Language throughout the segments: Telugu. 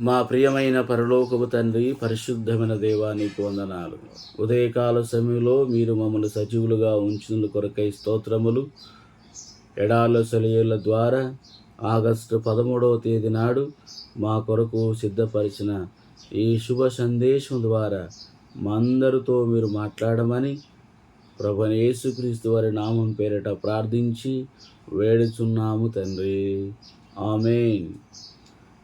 మా ప్రియమైన పరలోకపు తండ్రి పరిశుద్ధమైన దేవానికి వందనాలు. ఉదయకాల సమయంలో మీరు మమ్మల్ని సజీవులుగా ఉంచిన కొరకై స్తోత్రములు. ఎడాల సెలయుల ద్వారా ఆగస్టు పదమూడవ తేదీ నాడు మా కొరకు సిద్ధపరిచిన ఈ శుభ సందేశం ద్వారా మా అందరితో మీరు మాట్లాడమని ప్రభు యేసుక్రీస్తు వారి నామం పేరిట ప్రార్థించి వేడుచున్నాము తండ్రి. ఆమెన్.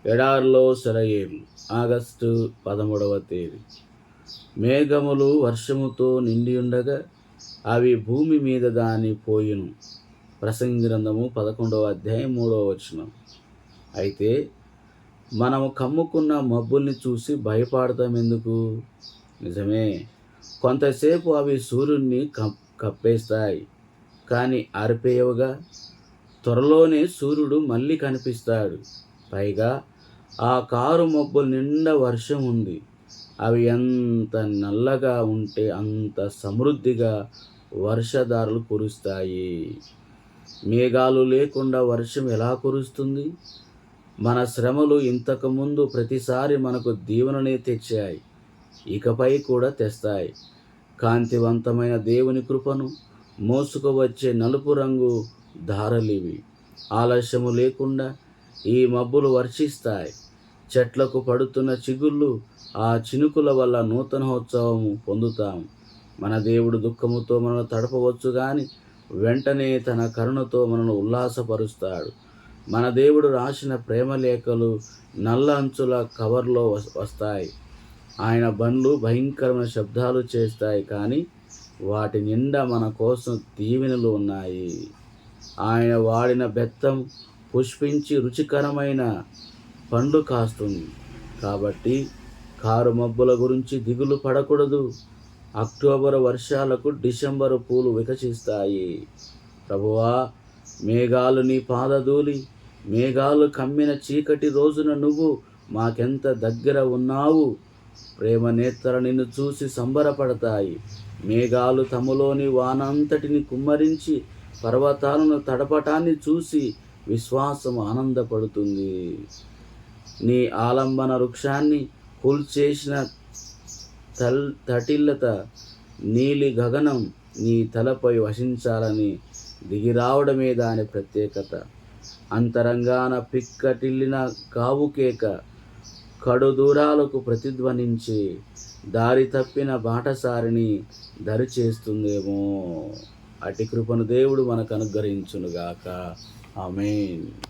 ఎడారిలో సెలయేరు ఆగస్టు పదమూడవ తేదీ. మేఘములు వర్షముతో నిండి ఉండగా అవి భూమి మీద దాని పోయిను. ప్రసంగి గ్రంథము పదకొండవ అధ్యాయం మూడవ వచనం. అయితే మనము కమ్ముకున్న మబ్బుల్ని చూసి భయపడతాం ఎందుకు? నిజమే కొంతసేపు అవి సూర్యుడిని కప్ కప్పేస్తాయి కానీ ఆరిపోయేవుగా. త్వరలోనే సూర్యుడు మళ్ళీ కనిపిస్తాడు. పైగా ఆ కారు మబ్బుల నిండా వర్షం ఉంది. అవి ఎంత నల్లగా ఉంటే అంత సమృద్ధిగా వర్షధారలు కురుస్తాయి. మేఘాలు లేకుండా వర్షం ఎలా కురుస్తుంది? మన శ్రమలు ఇంతకుముందు ప్రతిసారి మనకు దీవెననే తెచ్చాయి. ఇకపై కూడా తెస్తాయి. కాంతివంతమైన దేవుని కృపను మోసుకువచ్చే నలుపు రంగు ధారలివి. ఆలస్యము లేకుండా ఈ మబ్బులు వర్షిస్తాయి. చెట్లకు పడుతున్న చిగుళ్ళు ఆ చినుకుల వల్ల నూతనోత్సవము పొందుతాము మన దేవుడు దుఃఖముతో మనల్ని తడపవచ్చు కానీ వెంటనే తన కరుణతో మనను ఉల్లాసపరుస్తాడు. మన దేవుడు రాసిన ప్రేమ లేఖలు నల్ల అంచుల కవర్లో వస్తాయి. ఆయన బండ్లు భయంకరమైన శబ్దాలు చేస్తాయి కానీ వాటి నిండా మన కోసం దీవెనలు ఉన్నాయి. ఆయన వాడిన బెత్తం పుష్పించి రుచికరమైన పండ్లు కాస్తుంది. కాబట్టి కారు మబ్బుల గురించి దిగులు పడకూడదు. అక్టోబర్ వర్షాలకు డిసెంబర్ పూలు వికసిస్తాయి. ప్రభువా మేఘాలు నీ పాదధూలి మేఘాలు కమ్మిన చీకటి రోజున నువ్వు మాకెంత దగ్గర ఉన్నావు? ప్రేమ నేత్ర నిన్ను చూసి సంబరపడతాయి. మేఘాలు తమలోని వానంతటిని కుమ్మరించి పర్వతాలను తడపటాన్ని చూసి విశ్వాసం ఆనందపడుతుంది. నీ ఆలంబన వృక్షాన్ని కూల్చేసిన తల్ తటిల్లత నీలి గగనం నీ తలపై వసించాలని దిగిరావడమే దాని ప్రత్యేకత. అంతరంగాన పిక్కటిల్లిన కావుకేక కడు దూరాలకు ప్రతిధ్వనించి దారి తప్పిన బాటసారిని దరి చేస్తుందేమో అటి కృపను దేవుడు మనకు అనుగ్రహించునుగాక. ఆమెన్.